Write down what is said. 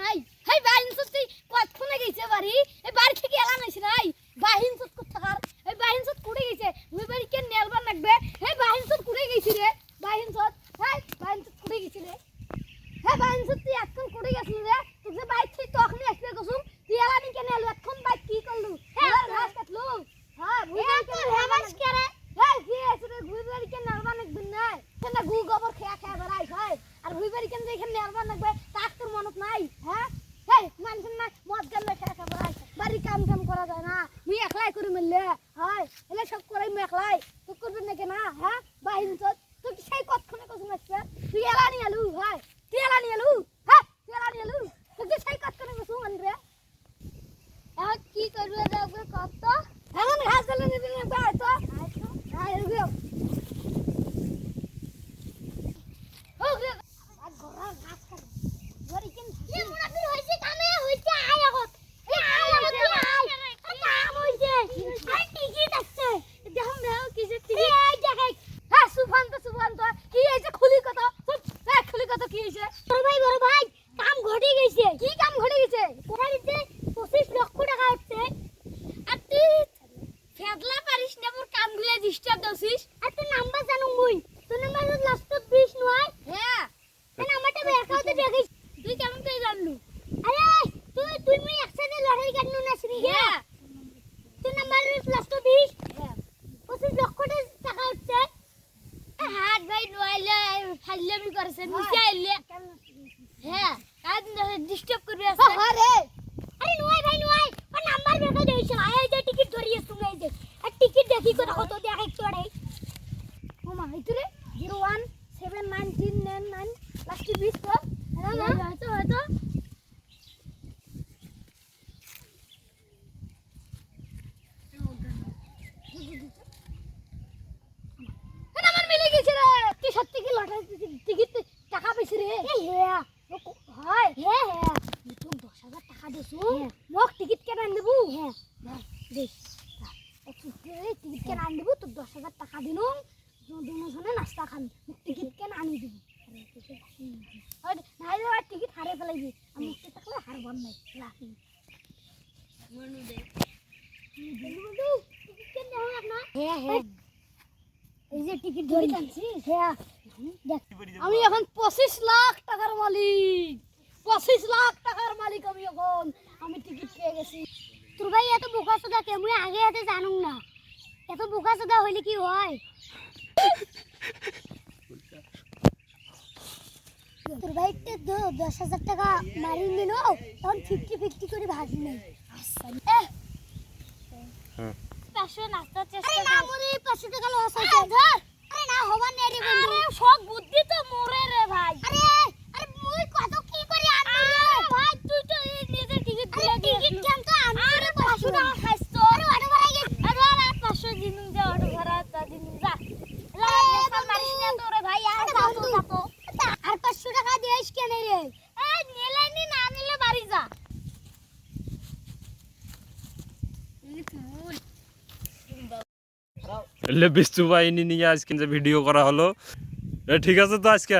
নাই। হেই, বাহিন সত্যি কতক্ষণে গেছে বাড়ি? এই বাড়ি থেকে এলা আইছে নাই। বাহিন সত কোথাকার এই বাহিন সত কুড়ে গেছে? মুই বাড়ি নেলবার লাগবে? হেই বাহিন সত কুড়ে গেছি রে বাহিন সত হেই বাহিন সত কুড়ে গেছি রে হ্যাঁ বাহিন সত তুই এখন কুড়ে গেছিস রে তুই যে বাইক থেকে তখনই আসবে কসুম তুই এলানি কে নেল এখন বাইক কি করলু হ্যাঁ ঘাস কাটলু হ্যাঁ ভুই বাড়ি কে হেবাস কে রে হেই কি আছে রে ভুই বাড়ি কে নেলবার লাগবে না কেন গু গোবর খেয়া খেয়া বেড়াইছ হয় আর ভুই বাড়ি কেন এখানে নেলবার লাগবে তাক তোর মনত নাই হ্যাঁ হেই মানুষ না মদ গেলে খেয়া খেয়া বেড়াই বাড়ি কাম কাম করা যায় না মুই একলাই করে মিললে হয় এলে সব করাই মুই একলাই তুই করবি নাকি না হ্যাঁ? বাহিনী তোর কি সেই কতক্ষণে কখন আসছে তুই নিয়ে আলু ভাই। তুই এলা? আলু হ্যাঁ তুই এলানি আলু তুই কি সেই কতক্ষণে কসম আন রে এখন কি করবে দেখবে কত এখন ঘাস দিলে নিবি না বাই তো হ্যাঁ এরকম হোক রে আর ঘোড়া ঘাস খাবে গরি কিন এ মোরা তুই হইছে কামে হইছে আয় আগত এ আয় আগত তুই আয় এ কাম হইছে আই টিকিট আছে দেখম দেও কিসে টিকিট এই দেখাই হ্যাঁ সুফান্ত সুফান্ত কি হইছে খুলি কত এ খুলি কত কি হইছে বড় ভাই বড় ভাই কাম ঘটে গেছে কি কাম ঘটে গেছে কোথায় 25 লক্ষ টাকা হচ্ছে আর তুই ফেদলা পারিস না মোর কামগুলো ডিস্টার্ব দছিস? আর তোর নাম্বার জানো মুই। তোর নাম্বার লাস্টত 20 নয় হ্যাঁ। এই নাম্বারটা আমি একাউন্টে দেখিস। তুই কেমন করে জানলু? আরে তুই তুই মুই একসাথে লড়াই কাটনু না শ্রী হ্যাঁ। তোর নাম্বার লাস্টত 20 হ্যাঁ 25 লক্ষ টাকা হচ্ছে। হাত ভাই নইলে ফাইলামি করেছে নিচে আইলে। হ্যাঁ কাজ ডিস্টার্ব করবে আছে আরে আরে নয় ভাই নয় ও নাম্বার বেকা দেইছ এই যে টিকিট ধরিয়ে তুমি এই যে আর টিকিট দেখি কত কত দেখ এক চড়ে ও মা ইতুরে 01 71999 লাস্ট 20 তো না না হয়তো হয়তো এটা আমার মিলে গেছে রে তুই টিকিট টাকা পেয়েছি রে। হ্যাঁ। হয় হ্যাঁ হ্যাঁ তুই দশ হাজার টাকা দিছু? মোক টিকিট কেন আন দেবু? হ্যাঁ দেখ টিকিট কেন আন দেবু? তোর দশ হাজার টাকা দিনু দুজনে নাস্তা খান। মোক টিকিট কেন আনি দিবি? নাই টিকিট হারে ফেলাইবি। আমি থাকলে হারবার নাই। রাখি হ্যাঁ হ্যাঁ এই যে টিকিট ধরে টানছিস হ্যাঁ আমি এখন পঁচিশ লাখ টাকার মালিক। পঁচিশ লাখ টাকার মালিক আমি এখন। আমি টিকিট পেয়ে গেছি। তোর ভাই এত বোকা সোদা কে মুই আগে এতে জানুম না। এত বোকা সোদা হইলে কি হয়? তোর ভাই তো দশ হাজার টাকা মারি নিল তখন ফিফটি ফিফটি করে ভাগ নেই। আচ্ছা পাঁচশো নাস্তার চেষ্টা আরে না মরে পাঁচশো টাকা লস হয়েছে ধর আরে না হবার নেই রে বন্ধু আরে সব বুদ্ধি তো মোরে রে ভাই আরে আরে মুই কত কি করে আনবি রে ভাই তুই তো এই নিজে টিকিট দিলে টিকিট কেন তো আনবি আরে 500 টাকা খাইছ তো আরে অটো ভাড়া গেছে আরে আরে 500 দিন যা অটো ভাড়া তা দিন যা লা মারিস না তো রে ভাই আর যা তো যা তো আর 500 টাকা দিয়েছ কেন রে এই নিলাই নি না নিলে বাড়ি যা এলে বিস্তু বাহিনী নিয়ে আজকে যে ভিডিও করা হলো। ঠিক আছে তো আজকে?